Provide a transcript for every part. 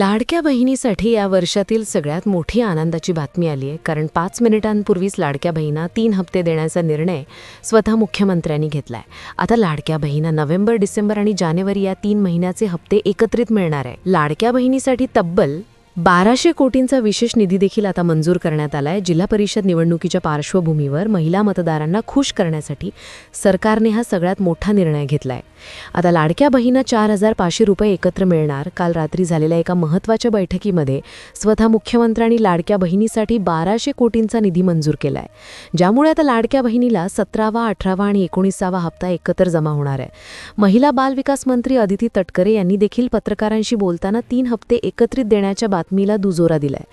लाडक्या बहिणीसाठी या वर्षातील सगळ्यात मोठी आनंदाची बातमी आली आहे कारण पाच मिनिटांपूर्वीच लाडक्या बहिणा तीन हप्ते देण्याचा निर्णय स्वतः मुख्यमंत्र्यांनी घेतलाय. आता लाडक्या बहिणा नोव्हेंबर डिसेंबर आणि जानेवारी या तीन महिन्याचे हप्ते एकत्रित मिळणार आहे. लाडक्या बहिणीसाठी तब्बल बाराशे कोटींचा विशेष निधी देखील आता मंजूर करण्यात आला आहे जिल्हा परिषद निवडणुकीच्या पार्श्वभूमीवर महिला मतदारांना खुश करण्यासाठी सरकारने हा सगळ्यात मोठा निर्णय घेतला आहे आता लाडक्या बहिणा चार हजार पाचशे रुपये एकत्र मिळणार. काल रात्री झालेल्या एका महत्त्वाच्या बैठकीमध्ये स्वतः मुख्यमंत्र्यांनी लाडक्या बहिणीसाठी बाराशे कोटींचा निधी मंजूर केला आहे ज्यामुळे आता लाडक्या बहिणीला सतरावा अठरावा आणि एकोणीसावा हप्ता एकत्र जमा होणार आहे. महिला बाल विकास मंत्री अदिती तटकरे यांनी देखील पत्रकारांशी बोलताना तीन हप्ते एकत्रित देण्याच्या बातमीला दुजोरा दिलाय.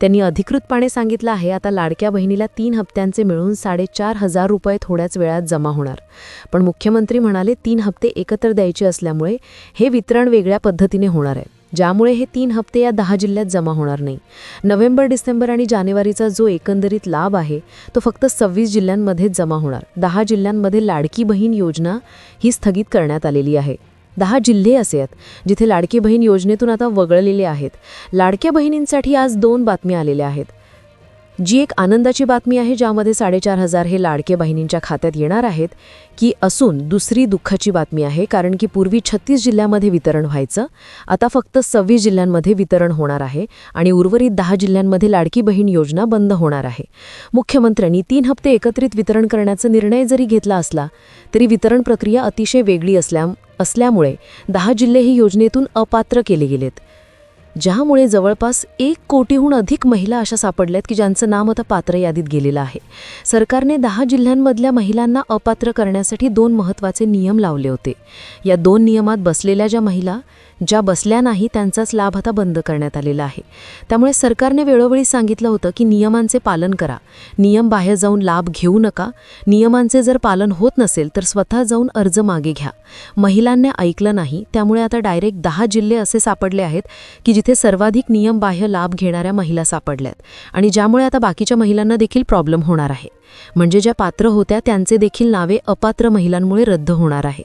त्यांनी अधिकृतपणे सांगितलं आहे आता लाडक्या बहिणीला तीन हप्त्यांचे मिळून साडेचार हजार रुपये थोड्याच वेळात जमा होणार. पण मुख्यमंत्री म्हणाले तीन हप्ते एकत्र द्यायचे असल्यामुळे हे वितरण वेगळ्या पद्धतीने होणार आहे. ज्यामुळे हे तीन हप्ते या दहा जिल्ह्यात जमा होणार नाही. नोव्हेंबर डिसेंबर आणि जानेवारीचा जो एकंदरीत लाभ आहे तो फक्त सव्वीस जिल्ह्यांमध्येच जमा होणार. दहा जिल्ह्यांमध्ये लाडकी बहीण योजना ही स्थगित करण्यात आलेली आहे. दहा जिल्हे असे आहेत जिथे लाडकी बहीण योजनेतून आता वगळलेले आहेत. लाडक्या बहिणींसाठी आज दोन बातम्या आलेल्या आहेत. जी एक आनंदाची बातमी आहे ज्यामध्ये साडेचार हजार हे लाडके बहिणींच्या खात्यात येणार आहेत की असून दुसरी दुःखाची बातमी आहे कारण की पूर्वी छत्तीस जिल्ह्यामध्ये वितरण व्हायचं आता फक्त सव्वीस जिल्ह्यांमध्ये वितरण होणार आहे आणि उर्वरित दहा जिल्ह्यांमध्ये लाडकी बहीण योजना बंद होणार आहे. मुख्यमंत्र्यांनी तीन हप्ते एकत्रित वितरण करण्याचा निर्णय जरी घेतला असला तरी वितरण प्रक्रिया अतिशय वेगळी असल्या असल्यामुळे दहा जिल्हे ही योजनेतून अपात्र केले गेलेत. ज्यामुळे जवळपास एक कोटीहून अधिक महिला अशा सापडल्यात की ज्यांचं नाम आता पात्र यादीत गेलेलं आहे. सरकारने दहा जिल्ह्यांमधल्या महिलांना अपात्र करण्यासाठी दोन महत्त्वाचे नियम लावले होते. या दोन नियमात बसलेल्या ज्या महिला ज्या बसल्या नाही त्यांचाच लाभ आता बंद करण्यात आलेला आहे. त्यामुळे सरकारने वेळोवेळी सांगितलं होतं की नियमांचे पालन करा. नियम बाहेर जाऊन लाभ घेऊ नका. नियमांचे जर पालन होत नसेल तर स्वतः जाऊन अर्ज मागे घ्या. महिलांनी ऐकलं नाही त्यामुळे आता डायरेक्ट दहा जिल्हे असे सापडले आहेत की जिथे सर्वाधिक नियमबाह्य लाभ घेणाऱ्या महिला सापडल्यात. आणि ज्यामुळे आता बाकीच्या महिलांना देखील प्रॉब्लेम होणार आहे. म्हणजे ज्या पात्र होत्या त्यांचे देखील नावे अपात्र महिलांमुळे रद्द होणार आहे.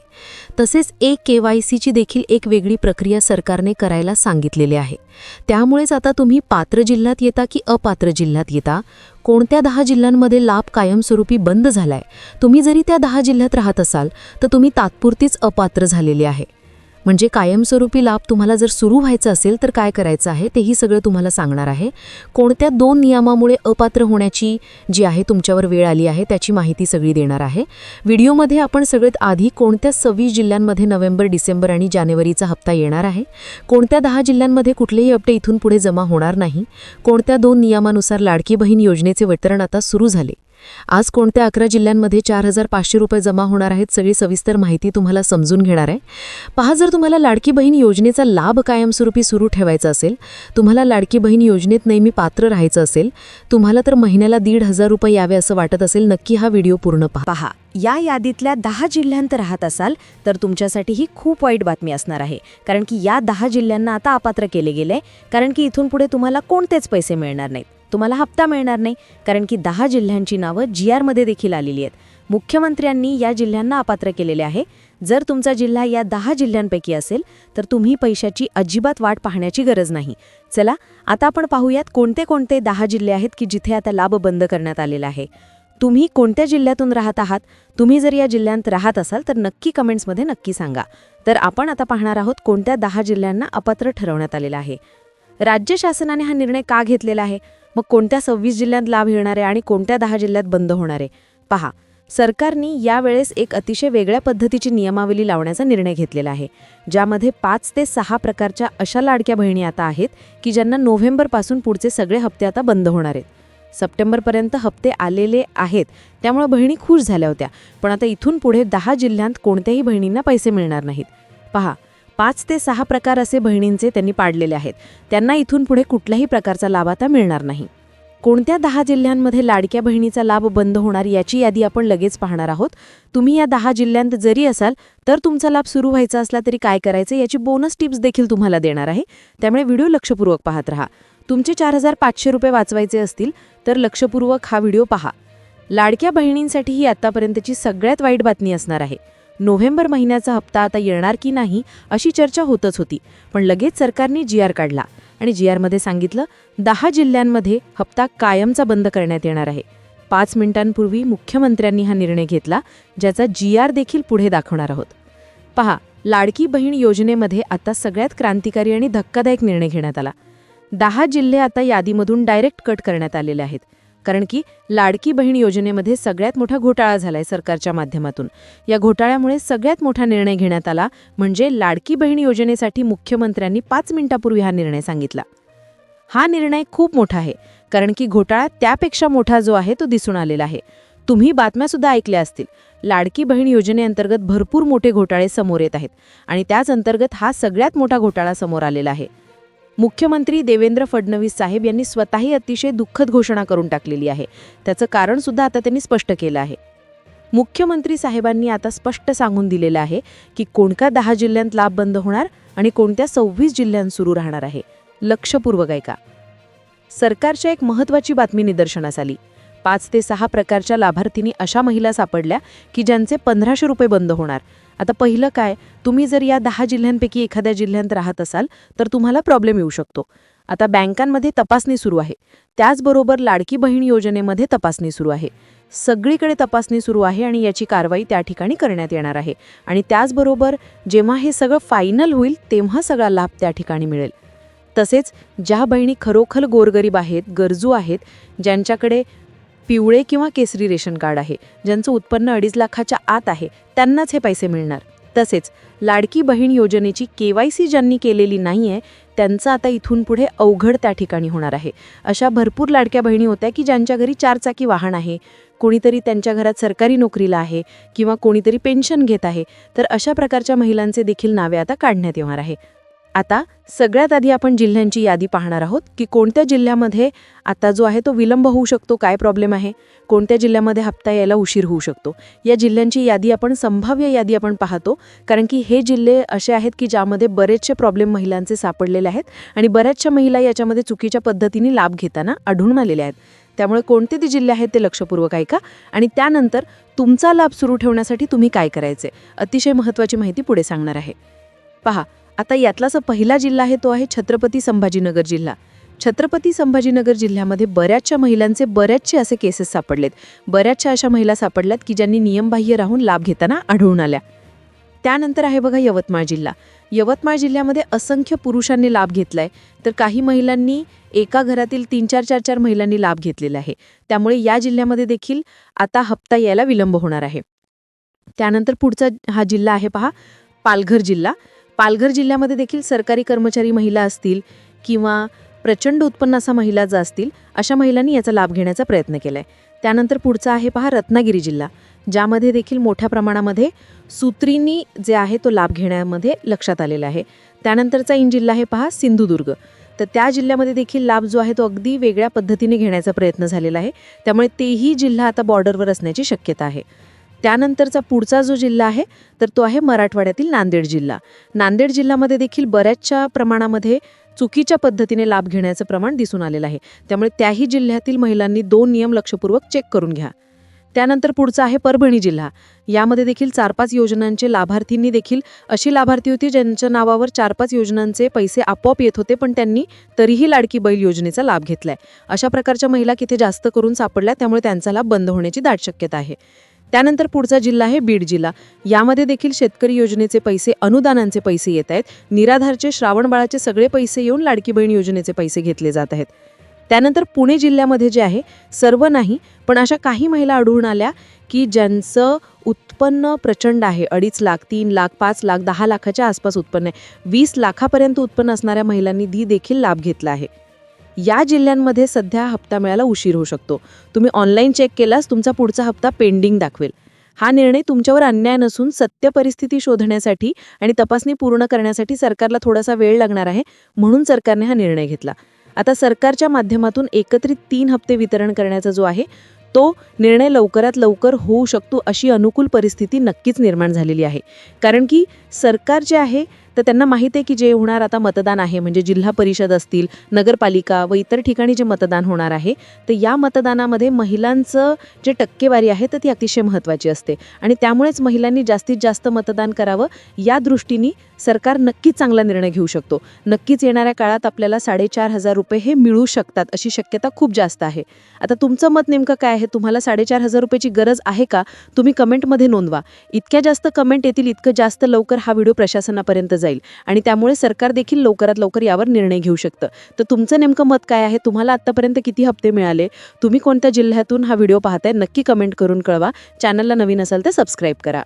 तसेच ए के वाय सीची देखील एक वेगळी प्रक्रिया सरकारने करायला सांगितलेले आहे. त्यामुळेच आता तुम्ही पात्र जिल्ह्यात येता की अपात्र जिल्ह्यात येता? कोणत्या दहा जिल्ह्यांमध्ये लाभ कायमस्वरूपी बंद झालाय? तुम्ही जरी त्या दहा जिल्ह्यात राहत असाल तर तुम्ही तात्पुरतीच अपात्र झालेले आहे. म्हणजे कायमस्वरूपी लाभ तुम्हाला जर सुरू व्हायचं असेल तर काय करायचं आहे? तेही सगळं तुम्हाला सांगणार आहे. कोणत्या दोन नियमामुळे अपात्र होण्याची जी आहे तुमच्यावर वेळ आली आहे त्याची माहिती सगळी देणार आहे. व्हिडिओमध्ये आपण सगळ्यात आधी कोणत्या सव्वीस जिल्ह्यांमध्ये नोव्हेंबर डिसेंबर आणि जानेवारीचा हप्ता येणार आहे? कोणत्या दहा जिल्ह्यांमध्ये कुठलेही हप्ते इथून पुढे जमा होणार नाही? कोणत्या दोन नियमानुसार लाडकी बहीण योजनेचे वितरण आता सुरू झाले? आज कोणत्या अकरा जिल्ह्यांमध्ये चार हजार पाचशे रुपये जमा होणार आहेत सगळी सविस्तर माहिती तुम्हाला समजून घेणार आहे. पहा जर तुम्हाला लाडकी बहीण योजनेचा लाभ कायमस्वरूपी सुरू ठेवायचा असेल तुम्हाला लाडकी बहीण योजनेत नेहमी पात्र राहायचं असेल तुम्हाला तर महिन्याला दीड हजार रुपये यावे असं वाटत असेल नक्की हा व्हिडिओ पूर्ण पहा. पहा या यादीतल्या दहा जिल्ह्यांत राहत असाल तर तुमच्यासाठी ही खूप वाईट बातमी असणार आहे. कारण की या दहा जिल्ह्यांना आता अपात्र केले गेले कारण की इथून पुढे तुम्हाला कोणतेच पैसे मिळणार नाहीत. तुम्हाला हप्ता मिळणार नाही कारण की दहा जिल्ह्यांची नावं जी आरमध्ये देखील आलेली आहेत. मुख्यमंत्र्यांनी या जिल्ह्यांना अपात्र केलेले आहे. जर तुमचा जिल्हा या दहा जिल्ह्यांपैकी असेल तर तुम्ही पैशाची अजिबात वाट पाहण्याची गरज नाही. चला आता आपण पाहूयात कोणते कोणते दहा जिल्हे आहेत की जिथे आता लाभ बंद करण्यात आलेला आहे. तुम्ही कोणत्या जिल्ह्यातून राहत आहात? तुम्ही जर या जिल्ह्यात राहत असाल तर नक्की कमेंट्समध्ये नक्की सांगा. तर आपण आता पाहणार आहोत कोणत्या दहा जिल्ह्यांना अपात्र ठरवण्यात आलेलं आहे. राज्य शासनाने हा निर्णय का घेतलेला आहे? मग कोणत्या सव्वीस जिल्ह्यात लाभ येणार आहे आणि कोणत्या दहा जिल्ह्यात बंद होणार आहे? पहा सरकारने यावेळेस एक अतिशय वेगळ्या पद्धतीची नियमावली लावण्याचा निर्णय घेतलेला आहे ज्यामध्ये पाच ते सहा प्रकारच्या अशा लाडक्या बहिणी आता आहेत की ज्यांना नोव्हेंबरपासून पुढचे सगळे हप्ते आता बंद होणार आहेत. सप्टेंबरपर्यंत हप्ते आलेले आहेत त्यामुळे बहिणी खुश झाल्या होत्या पण आता इथून पुढे दहा जिल्ह्यांत कोणत्याही बहिणींना पैसे मिळणार नाहीत. पहा पाच ते सहा प्रकार असे बहिणींचे त्यांनी पाडलेले आहेत. त्यांना इथून पुढे कुठल्याही प्रकारचा लाभ आता मिळणार नाही. कोणत्या दहा जिल्ह्यांमध्ये लाडक्या बहिणीचा लाभ बंद होणार याची यादी आपण लगेच पाहणार आहोत. तुम्ही या दहा जिल्ह्यांत जरी असाल तर तुमचा लाभ सुरू व्हायचा असला तरी काय करायचं याची बोनस टिप्स देखील तुम्हाला देणार आहे. त्यामुळे व्हिडिओ लक्षपूर्वक पाहत राहा. तुमचे चार हजार पाचशे रुपये वाचवायचे असतील तर लक्षपूर्वक हा व्हिडिओ पहा. लाडक्या बहिणींसाठी ही आतापर्यंतची सगळ्यात वाईट बातमी असणार आहे. नोव्हेंबर महिन्याचा हप्ता आता येणार की नाही अशी चर्चा होतच होती. पण लगेच सरकारने जी आर काढला आणि जी आरमध्ये सांगितलं दहा जिल्ह्यांमध्ये हप्ता कायमचा बंद करण्यात येणार आहे. पाच मिनिटांपूर्वी मुख्यमंत्र्यांनी हा निर्णय घेतला ज्याचा जी आर देखील पुढे दाखवणार आहोत. पहा लाडकी बहीण योजनेमध्ये आता सगळ्यात क्रांतिकारी आणि धक्कादायक निर्णय घेण्यात आला. दहा जिल्हे आता यादीमधून डायरेक्ट कट करण्यात आलेले आहेत. कारण की लाडकी बहीण योजनेमध्ये सगळ्यात मोठा घोटाळा झालाय सरकारच्या माध्यमातून. या घोटाळ्यामुळे सगळ्यात मोठा निर्णय घेण्यात आला म्हणजे लाडकी बहीण योजनेसाठी मुख्यमंत्र्यांनी पाच मिनिटापूर्वी हा निर्णय सांगितला. हा निर्णय खूप मोठा आहे कारण की घोटाळा त्यापेक्षा मोठा जो आहे तो दिसून आलेला आहे. तुम्ही बातम्यासुद्धा ऐकल्या असतील. लाडकी बहीण योजनेअंतर्गत भरपूर मोठे घोटाळे समोर येत आहेत आणि त्याच अंतर्गत हा सगळ्यात मोठा घोटाळा समोर आलेला आहे. मुख्यमंत्री देवेंद्र फडणवीस साहेब यांनी स्वतःही अतिशय दुःखद घोषणा करून टाकलेली आहे. त्याचं कारण सुद्धा आता त्यांनी स्पष्ट केलं आहे. मुख्यमंत्री साहेबांनी आता स्पष्ट सांगून दिलेलं आहे की कोणत्या दहा जिल्ह्यांत लाभ बंद होणार आणि कोणत्या सव्वीस जिल्ह्यांत सुरू राहणार आहे. लक्षपूर्वक ऐका. सरकारच्या एक महत्त्वाची बातमी निदर्शनास आली. पाच ते सहा प्रकारच्या लाभार्थींनी अशा महिला सापडल्या की ज्यांचे पंधराशे रुपये बंद होणार. आता पहिलं काय? तुम्ही जर या दहा जिल्ह्यांपैकी एखाद्या जिल्ह्यात राहत असाल तर तुम्हाला प्रॉब्लेम येऊ शकतो. आता बँकांमध्ये तपासणी सुरू आहे. त्याचबरोबर लाडकी बहीण योजनेमध्ये तपासणी सुरू आहे. सगळीकडे तपासणी सुरू आहे आणि याची कारवाई त्या ठिकाणी करण्यात येणार आहे. आणि त्याचबरोबर जेव्हा हे सगळं फायनल होईल तेव्हा सगळा लाभ त्या ठिकाणी मिळेल. तसेच ज्या बहिणी खरोखर गोरगरीब आहेत गरजू आहेत ज्यांच्याकडे पिवळे किंवा केसरी रेशन कार्ड आहे ज्यांचं उत्पन्न अडीच लाखाच्या आत आहे त्यांनाच हे पैसे मिळणार. तसेच लाडकी बहीण योजनेची के वाय सी ज्यांनी केलेली नाही आहे त्यांचं आता इथून पुढे अवघड त्या ठिकाणी होणार आहे. अशा भरपूर लाडक्या बहिणी होत्या की ज्यांच्या घरी चारचाकी वाहन आहे कोणीतरी त्यांच्या घरात सरकारी नोकरीला आहे किंवा कोणीतरी पेन्शन घेत आहे तर अशा प्रकारच्या महिलांचे देखील नावे आता काढण्यात येणार आहे. आता सगळ्यात आधी आपण जिल्ह्यांची यादी पाहणार आहोत की कोणत्या जिल्ह्यामध्ये आता जो आहे तो विलंब होऊ शकतो काय प्रॉब्लेम आहे? कोणत्या जिल्ह्यामध्ये हप्ता यायला उशीर होऊ शकतो? या जिल्ह्यांची यादी आपण संभाव्य यादी आपण पाहतो कारण की हे जिल्हे असे आहेत की ज्यामध्ये बरेचसे प्रॉब्लेम महिलांचे सापडलेले आहेत आणि बऱ्याचशा महिला याच्यामध्ये चुकीच्या पद्धतीने लाभ घेताना आढळून आलेल्या आहेत. त्यामुळे कोणते ते जिल्हे आहेत ते लक्षपूर्वक ऐका आणि त्यानंतर तुमचा लाभ सुरू ठेवण्यासाठी तुम्ही काय करायचे? अतिशय महत्त्वाची माहिती पुढे सांगणार आहे. पहा आता यातला जो पहिला जिल्हा आहे तो आहे छत्रपती संभाजीनगर जिल्हा. छत्रपती संभाजीनगर जिल्ह्यामध्ये बऱ्याचशा महिलांचे बऱ्याचसे असे केसेस सापडलेत. बऱ्याचशा अशा महिला सापडल्यात की ज्यांनी नियमबाह्य राहून लाभ घेताना आढळून आल्या. त्यानंतर आहे बघा यवतमाळ जिल्हा. यवतमाळ जिल्ह्यामध्ये असंख्य पुरुषांनी लाभ घेतलाय. तर काही महिलांनी एका घरातील तीन चार चार चार महिलांनी लाभ घेतलेला आहे. त्यामुळे या जिल्ह्यामध्ये देखील आता हप्ता यायला विलंब होणार आहे. त्यानंतर पुढचा हा जिल्हा आहे पहा पालघर जिल्हा. पालघर जिल्ह्यामध्ये देखील सरकारी कर्मचारी महिला असतील किंवा प्रचंड उत्पन्न असा महिला ज्या असतील अशा महिलांनी याचा लाभ घेण्याचा प्रयत्न केला आहे त्यानंतर पुढचा आहे पहा रत्नागिरी जिल्हा ज्यामध्ये देखील मोठ्या प्रमाणामध्ये सूत्रींनी जे आहे तो लाभ घेण्यामध्ये लक्षात आलेला आहे. त्यानंतरचा इन जिल्हा आहे पहा सिंधुदुर्ग. तर त्या जिल्ह्यामध्ये देखील लाभ जो आहे तो अगदी वेगळ्या पद्धतीने घेण्याचा प्रयत्न झालेला आहे. त्यामुळे तेही जिल्हा आता बॉर्डरवर असण्याची शक्यता आहे. त्यानंतरचा पुढचा जो जिल्हा आहे तर तो आहे मराठवाड्यातील नांदेड जिल्हा. नांदेड जिल्ह्यामध्ये देखील बऱ्याचशा प्रमाणामध्ये चुकीच्या पद्धतीने लाभ घेण्याचं प्रमाण दिसून आलेलं आहे. त्यामुळे त्याही जिल्ह्यातील महिलांनी दोन नियम लक्षपूर्वक चेक करून घ्या. त्यानंतर पुढचा आहे परभणी जिल्हा. यामध्ये देखील चार पाच योजनांचे लाभार्थींनी देखील अशी लाभार्थी होती ज्यांच्या नावावर चार पाच योजनांचे पैसे आपोआप येत होते पण त्यांनी तरीही लाडकी बैल योजनेचा लाभ घेतलाय. अशा प्रकारच्या महिला किती जास्त करून सापडल्या त्यामुळे त्यांचा लाभ बंद होण्याची दाट शक्यता आहे. त्यानंतर पुढचा जिल्हा आहे बीड जिल्हा. यामध्ये देखील शेतकरी योजनेचे पैसे अनुदानांचे पैसे येत आहेत. निराधारचे श्रावण बाळाचे सगळे पैसे येऊन लाडकी बहीण योजनेचे पैसे घेतले जात आहेत. त्यानंतर पुणे जिल्ह्यामध्ये जे आहे सर्व नाही पण अशा काही महिला आढळून आल्या की ज्यांचं उत्पन्न प्रचंड आहे. अडीच लाख तीन लाख पाच लाख दहा लाखाच्या आसपास उत्पन्न आहे. वीस लाखापर्यंत उत्पन्न असणाऱ्या महिलांनी दी देखील लाभ घेतला आहे. या जिल्ह्यांमध्ये सध्या हप्ता मिळायला उशीर होऊ शकतो. तुम्ही ऑनलाईन चेक केलास तुमचा पुढचा हप्ता पेंडिंग दाखवेल. हा निर्णय तुमच्यावर अन्याय नसून सत्य परिस्थिती शोधण्यासाठी आणि तपासणी पूर्ण करण्यासाठी सरकारला थोडासा वेळ लागणार आहे म्हणून सरकारने हा निर्णय घेतला. आता सरकारच्या माध्यमातून एकत्रित तीन हप्ते वितरण करण्याचा जो आहे तो निर्णय लवकरात लवकर होऊ शकतो अशी अनुकूल परिस्थिती नक्कीच निर्माण झालेली आहे. कारण की सरकार जे आहे तर त्यांना माहीत आहे की जे होणार आता मतदान आहे म्हणजे जिल्हा परिषद असतील नगरपालिका व इतर ठिकाणी जे मतदान होणार आहे तर या मतदानामध्ये महिलांचं जे टक्केवारी आहे तर ती अतिशय महत्त्वाची असते. आणि त्यामुळेच महिलांनी जास्तीत जास्त मतदान करावं या दृष्टीने सरकार नक्कीच चांगला निर्णय घेऊ शकतो. नक्कीच येणाऱ्या काळात आपल्याला साडेचार हजार रुपये हे मिळू शकतात अशी शक्यता खूप जास्त आहे. आता तुमचं मत नेमकं काय आहे? तुम्हाला साडेचार हजार रुपयाची गरज आहे का? तुम्ही कमेंटमध्ये नोंदवा. इतक्या जास्त कमेंट येतील इतकं जास्त लवकर हा व्हिडिओ प्रशासनापर्यंत जाईल. आणि त्यामुळे सरकार देखील लवकरात लवकर यावर निर्णय घेऊ शकतं. तर तुमचं नेमकं मत काय आहे? तुम्हाला आत्तापर्यंत किती हप्ते मिळाले? तुम्ही कोणत्या जिल्ह्यातून हा व्हिडिओ पाहताय? नक्की कमेंट करून कळवा. चॅनलला नवीन असाल तर सबस्क्राईब करा.